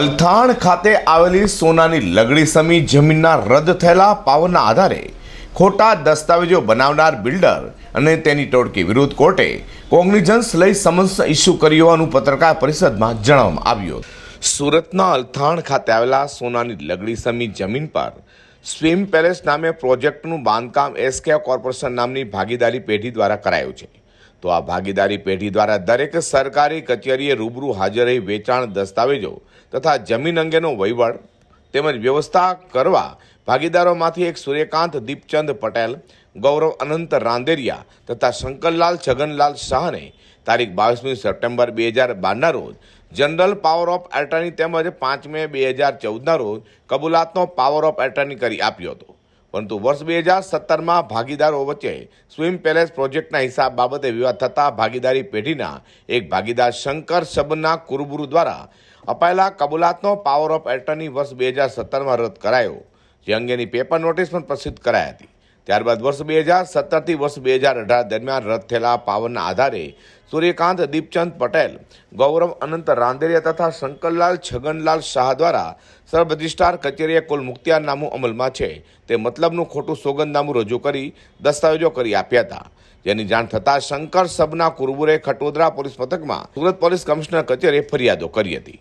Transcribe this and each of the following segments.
અલથાણ ખાતે આવેલી સોનાની લગડી સમી જમીનના રદ થયેલા પાવરના આધારે ખોટા દસ્તાવેજો બનાવનાર બિલ્ડર અને તેની ટોળકી વિરુદ્ધ કોર્ટે કોગ્નિઝન્સ લઈ સમન્સ ઇસ્યુ કર્યું હોવાનું પત્રકાર પરિષદમાં જણાવવામાં આવ્યું સુરતના અલથાણ ખાતે આવેલા સોનાની લગડી સમી જમીન પર સ્વિમ પેલેસ નામે પ્રોજેક્ટનું બાંધકામ એસકે કોર્પોરેશન નામની ભાગીદારી પેઢી દ્વારા કરાયું છે. તો આ ભાગીદારી પેઢી દ્વારા દરેક સરકારી કચેરીએ રૂબરૂ હાજર રહી વેચાણ દસ્તાવેજો તથા જમીન અંગેનો વહીવટ તેમજ વ્યવસ્થા કરવા ભાગીદારોમાંથી એક સૂર્યકાંત દીપચંદ પટેલ, ગૌરવ અનંત રાંદેરિયા તથા શંકરલાલ છગનલાલ શાહને તારીખ બાવીસમી સપ્ટેમ્બર બે હજાર બારના રોજ જનરલ પાવર ઓફ એટર્ની તેમજ પાંચ મે બે હજાર ચૌદના રોજ કબૂલાતનો પાવર ઓફ એટર્ની કરી આપ્યો હતો. પરંતુ વર્ષ બે હજાર સત્તરમાં ભાગીદારો વચ્ચે સ્વિમ પેલેસ પ્રોજેક્ટના હિસાબ બાબતે વિવાદ થતા ભાગીદારી પેઢીના એક ભાગીદાર શંકર શબના કુરબુરુ દ્વારા અપાયેલા કબૂલાતનો પાવર ઓફ એટર્ની વર્ષ બે હજાર સત્તરમાં રદ કરાયો, જે અંગેની પેપર નોટિસ પણ પ્રસિદ્ધ કરાઈ હતી. ત્યારબાદ વર્ષ બે હજાર સત્તરથી વર્ષ બે હજાર અઢાર દરમિયાન રદ થયેલા પાવનના આધારે સૂર્યકાંત દીપચંદ પટેલ, ગૌરવ અનંત રાંદેરિયા તથા શંકરલાલ છગનલાલ શાહ દ્વારા સબ કચેરીએ કુલ મુક્તિયારનામું અમલમાં છે. તે મતલબનું ખોટું સોગંદનામું રજૂ કરી દસ્તાવેજો કરી આપ્યા હતા. જેની જાણ થતાં શંકર સબના કુરબુરે ખટોદરા પોલીસ મથકમાં સુરત પોલીસ કમિશનર કચેરીએ ફરિયાદો કરી હતી.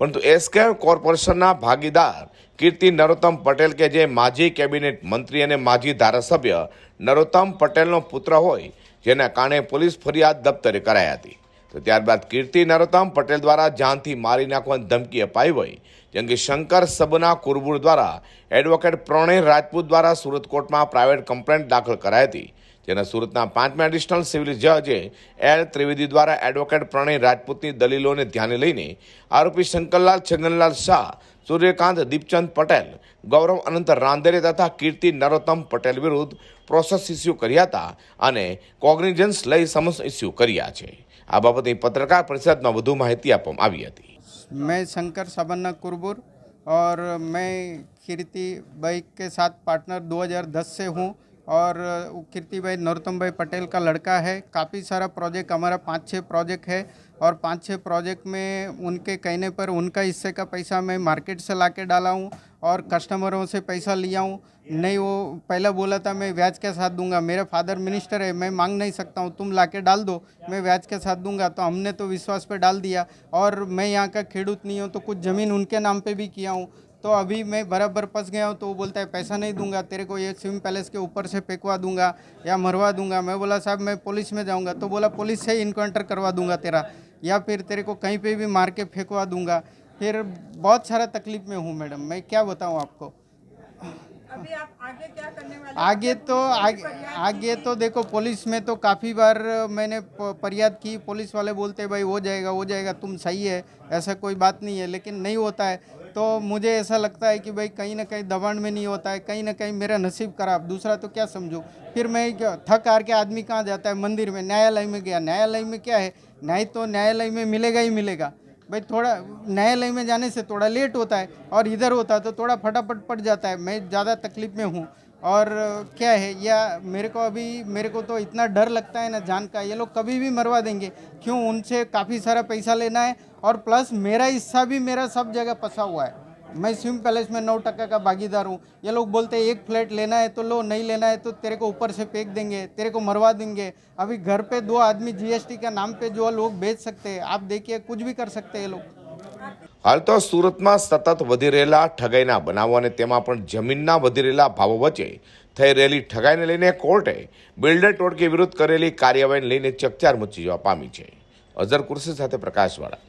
પરંતુ એસકે કોર્પોરેશનના ભાગીદાર કીર્તિ નરોત્તમ પટેલ કે જે માજી કેબિનેટ મંત્રી અને માજી ધારાસભ્ય નરોત્તમ પટેલનો પુત્ર હોય, જેના કારણે પોલીસ ફરિયાદ દફતરે કરાઈ હતી. તો ત્યારબાદ કીર્તિ નરોત્તમ પટેલ દ્વારા જાનથી મારી નાખવાની ધમકી અપાઈ હોય જેમ કે શંકર સબના કુરબુર દ્વારા એડવોકેટ પ્રણય રાજપૂત દ્વારા સુરત કોર્ટમાં પ્રાઇવેટ કમ્પ્લેન્ટ દાખલ કરાઈ હતી, જેના સુરતના પાંચમા એડિશનલ સિવિલ જજે એલ ત્રિવેદી દ્વારા એડવોકેટ પ્રણય રાજપૂતની દલીલોને ધ્યાને લઈને આરોપી શંકરલાલ છગનલાલ શાહ, સૂર્યકાંત દીપચંદ પટેલ, ગૌરવ અનંત રાંદેરે તથા કીર્તિ નરોત્તમ પટેલ વિરુદ્ધ પ્રોસેસ ઇસ્યુ કર્યા હતા અને કોગ્નિજન્સ લઈ સમન્સ ઇસ્યુ કર્યા છે. આ બાબતે પત્રકાર પરિષદમાં વધુ માહિતી આપવામાં આવી હતી. मैं शंकर सबन्ना कुरबुर और मैं कीर्ति भाई के साथ पार्टनर 2010 से हूँ और कीर्ति भाई नरोत्तम भाई पटेल का लड़का है। काफ़ी सारा प्रोजेक्ट, हमारा पाँच छः प्रोजेक्ट है और पाँच छः प्रोजेक्ट में उनके कहने पर उनका हिस्से का पैसा मैं मार्केट से ला के डाला हूँ और कस्टमरों से पैसा लिया हूँ। नहीं, वो पहले बोला था, मैं ब्याज के साथ दूँगा। मेरे फादर मिनिस्टर है, मैं मांग नहीं सकता हूँ। तुम ला के डाल दो, मैं ब्याज के साथ दूँगा। तो हमने तो विश्वास पे डाल दिया और मैं यहाँ का खेडूत नहीं हूँ तो कुछ ज़मीन उनके नाम पे भी किया हूँ। तो अभी मैं बराबर फंस गया हूँ तो वो बोलता है पैसा नहीं दूँगा तेरे को ये स्विम पैलेस के ऊपर से फेंकवा दूँगा या मरवा दूँगा। मैं बोला साहब मैं पुलिस में जाऊँगा। तो बोला पुलिस से ही इनकाउंटर करवा दूँगा तेरा या फिर तेरे को कहीं पे भी मार के फेंकवा दूँगा। फिर बहुत सारा तकलीफ़ में हूँ मैडम मैं क्या बताऊँ आपको? अभी आप आगे क्या करने वाले आगे तो आगे आगे तो देखो पुलिस में तो काफ़ी बार मैंने फरियाद की। पुलिस वाले बोलते भाई हो जाएगा हो जाएगा तुम सही है ऐसा कोई बात नहीं है। लेकिन नहीं होता है। तो मुझे ऐसा लगता है कि भाई कहीं ना कहीं दबाण में नहीं होता है, कहीं ना कहीं मेरा नसीब खराब। दूसरा तो क्या समझूँ? फिर मैं थक हार के आदमी कहाँ जाता है? मंदिर में, न्यायालय में गया। न्यायालय में क्या है? न्याय तो न्यायालय में मिलेगा ही मिलेगा। भाई थोड़ा, न्यायालय में जाने से थोड़ा लेट होता है और इधर होता है तो थोड़ा फटाफट पड़ जाता है। मैं ज़्यादा तकलीफ़ में हूँ। और क्या है, या मेरे को अभी, मेरे को तो इतना डर लगता है ना जान का, ये लोग कभी भी मरवा देंगे। क्यों? उनसे काफ़ी सारा पैसा लेना है और प्लस मेरा हिस्सा भी मेरा सब जगह फंसा हुआ है। मैं स्विम पैलेस में नौ टक्का का भागीदार हूँ। ये लोग बोलते हैं, एक फ्लैट लेना है तो लो, नहीं लेना है तो तेरे को ऊपर से फेंक देंगे, तेरे को मरवा देंगे। अभी घर पे दो आदमी जीएसटी का नाम पे जो लोग बेच सकते हैं, आप देखिए, कुछ भी कर सकते हैं ये लोग। હાલ તો સુરતમાં સતત વધી રહેલા ઠગાઈના બનાવો અને તેમાં પણ જમીનના વધી રહેલા ભાવો વચ્ચે થઈ રહેલી ઠગાઈને લઈને કોર્ટે બિલ્ડર ટોળકી વિરુદ્ધ કરેલી કાર્યવાહીને લઈને ચકચાર મચી જવા પામી છે. અઝર કુર્સી સાથે પ્રકાશવાળા.